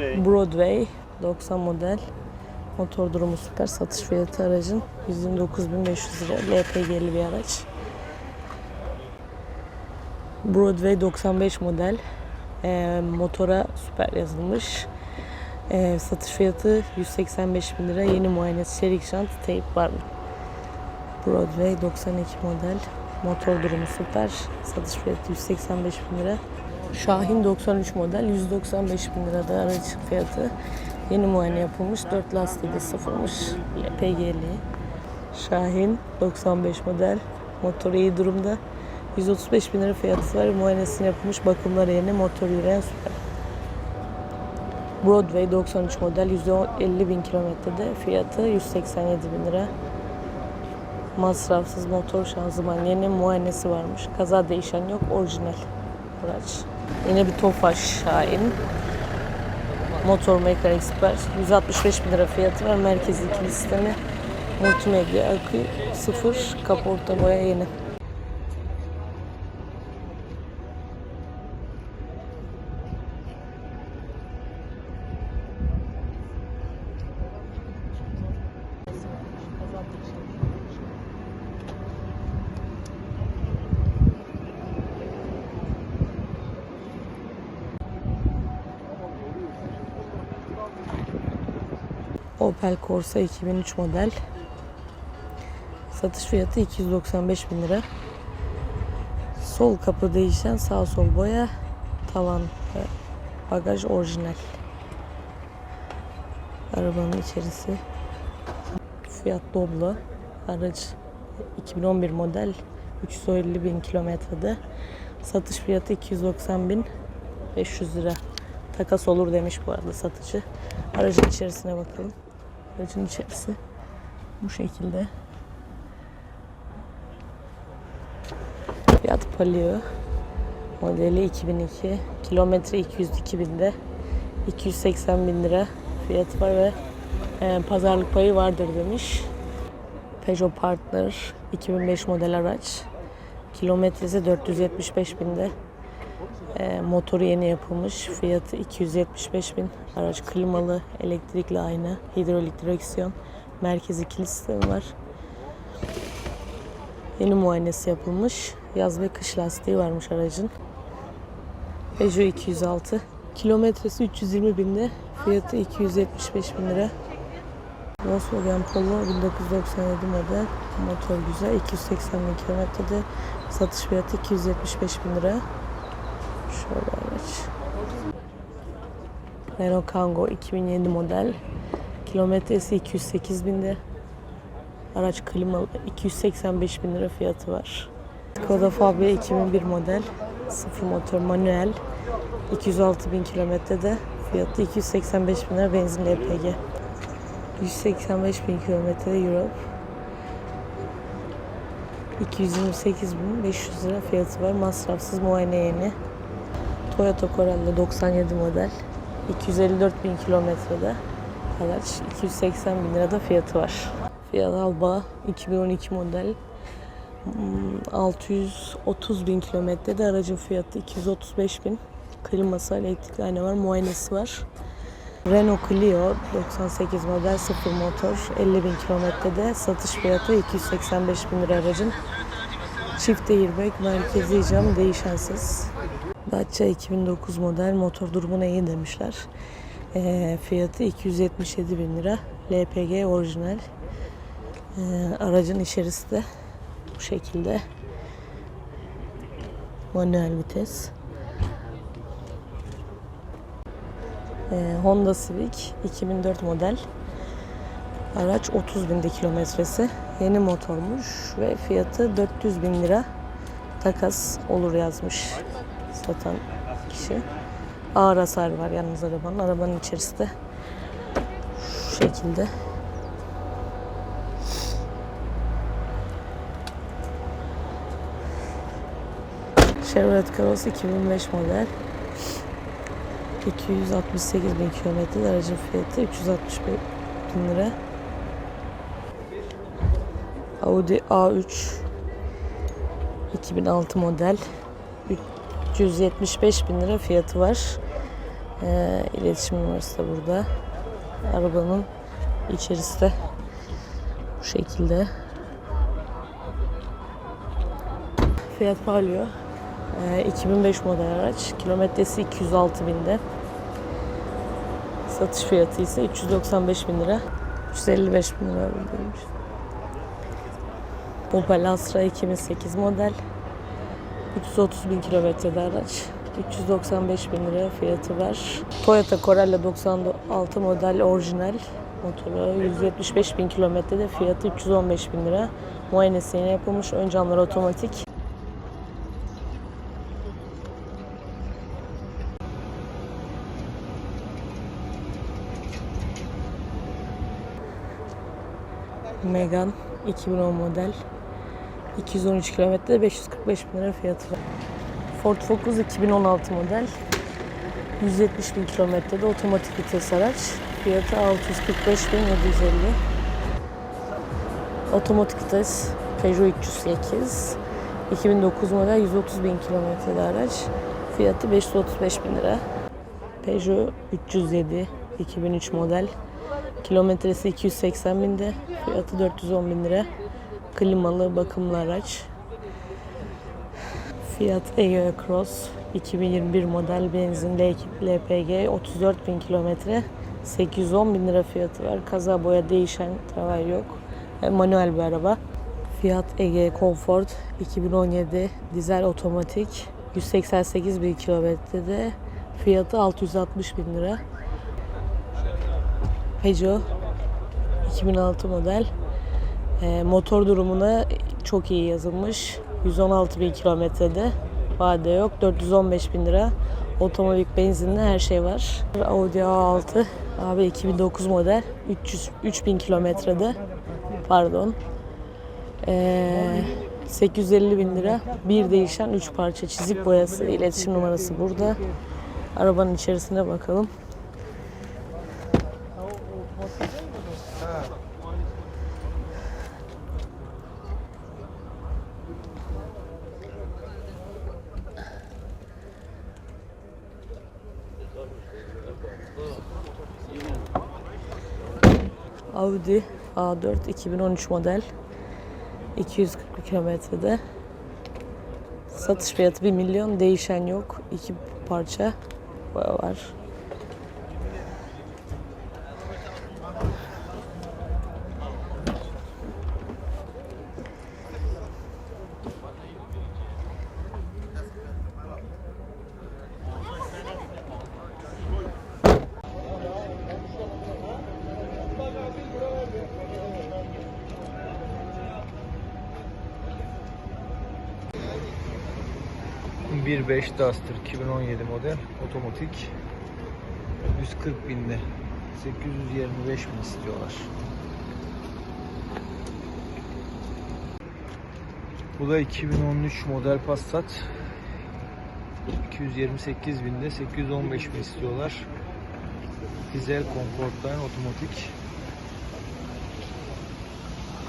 Bey. Broadway 90 model. Motor durumu süper. Satış fiyatı aracın 129.500 lira. LPG'li bir araç. Broadway 95 model. Ee, motora süper yazılmış. Ee, satış fiyatı 185 bin lira. Yeni muayenesi çelik jant, teyp var? Broadway 92 model. Motor durumu süper. Satış fiyatı 185 bin lira. Şahin 93 model 195 bin lirada araç fiyatı. Yeni muayene yapılmış. 4 lastiği de sıfırmış. LPG'li. Şahin 95 model. Motor iyi durumda. 135 bin lira fiyatı var. Muayenesini yapılmış. Bakımları yerine motor yürüyen süper. Broadway 93 model 150 bin kilometrede fiyatı 187 bin lira. Masrafsız motor şanzıman yeni muayenesi varmış. Kaza değişen yok orijinal araç. Yine bir Tofaş Şahin. Motor Maker Expert 165 bin lira fiyatı var. Merkezi ikili sistemi. Multimedya akü sıfır. Kaporta boya yeni. Opel Corsa 2003 model. Satış fiyatı 295 bin lira. Sol kapı değişen sağ sol boya. Tavan ve bagaj orijinal. Arabanın içerisi. Fiyat Doblo. Araç 2011 model. 350 bin kilometrede. Satış fiyatı 290 bin 500 lira. Takas olur demiş bu arada satıcı. Aracın içerisine bakalım. Aracın içerisi bu şekilde. Fiat Palio modeli 2002. Kilometre 202 binde. 280 bin lira fiyatı var ve e, pazarlık payı vardır demiş. Peugeot Partner 2005 model araç. Kilometresi 475 binde. E, motoru yeni yapılmış. Fiyatı 275 bin. Araç klimalı, elektrikli ayna, hidrolik direksiyon, merkezi kilit sistemi var. Yeni muayenesi yapılmış. Yaz ve kış lastiği varmış aracın. Peugeot 206. Kilometresi 320 binde. Fiyatı 275 bin lira. Volkswagen Polo 1997 model. Motor güzel. 280 bin kilometrede. Satış fiyatı 275 bin lira. Şöyle araç. Renault Kangoo 2007 model. Kilometresi 208 binde. Araç klimalı 285 bin lira fiyatı var. Skoda Fabia 2001 model. Sıfır motor manuel. 206 bin kilometrede. Fiyatı 285 bin lira benzin LPG. 185 bin kilometrede Europe. 228 bin 500 lira fiyatı var. Masrafsız muayene yeni. Toyota Corolla 97 model. 254 bin kilometrede araç. 280 bin lirada fiyatı var. Fiat Alba 2012 model. Hmm, 630 bin kilometrede aracın fiyatı 235 bin. Kliması, elektrikli ayna var, muayenesi var. Renault Clio 98 model 0 motor 50 bin kilometrede satış fiyatı 285 bin lira aracın. Çift airbag, merkezi cam değişensiz. Dacia 2009 model motor durumuna iyi demişler. Ee, fiyatı 277 bin lira. LPG orijinal. Ee, aracın içerisi de bu şekilde. Manuel vites. Ee, Honda Civic 2004 model. Araç 30 binde kilometresi. Yeni motormuş ve fiyatı 400 bin lira. Takas olur yazmış satan kişi. Ağır hasar var yalnız arabanın. Arabanın içerisi de şu şekilde. Chevrolet Carosse 2005 model. 268 bin kilometre aracın fiyatı 360 bin lira. Audi A3 2006 model 375 bin lira fiyatı var. Ee, iletişim numarası da burada. Arabanın içerisi de bu şekilde. Fiat Palio. Ee, 2005 model araç. Kilometresi 206 binde. Satış fiyatı ise 395 bin lira. 355 bin lira ödülmüş. Opel Astra 2008 model. 330 bin kilometrede araç. 395 bin lira fiyatı var. Toyota Corolla 96 model orijinal motoru 175 bin kilometrede fiyatı 315 bin lira. Muayenesi yeni yapılmış. Ön camlar otomatik. Megane 2010 model. 213 kilometrede 545 bin lira fiyatı var. Ford Focus 2016 model. 170 bin kilometrede otomatik vites araç. Fiyatı 645 bin 750. Otomatik vites Peugeot 308. 2009 model 130 bin kilometrede araç. Fiyatı 535 bin lira. Peugeot 307 2003 model. Kilometresi 280 binde. Fiyatı 410 bin lira. Klimalı bakımlı araç. Fiat Egea Cross 2021 model benzin LPG 34 bin kilometre 810 bin lira fiyatı var. Kaza boya değişen travay yok. E, Manuel bir araba. Fiat Egea Comfort 2017 dizel otomatik 188 bin kilometrede fiyatı 660 bin lira. Peugeot 2006 model. E, motor durumuna çok iyi yazılmış. 116 bin kilometrede. Vade yok. 415 bin lira. Otomatik benzinli her şey var. Audi A6 abi 2009 model 300 3000 kilometrede pardon ee, 850 bin lira bir değişen 3 parça çizik boyası iletişim numarası burada arabanın içerisine bakalım Audi A4 2013 model 240 kilometrede. Satış fiyatı 1 milyon değişen yok. İki parça var 1.5 Duster 2017 model otomatik 140 binde 825 bin istiyorlar. Bu da 2013 model Passat 228 binde 815 bin istiyorlar. Dizel Comfortline otomatik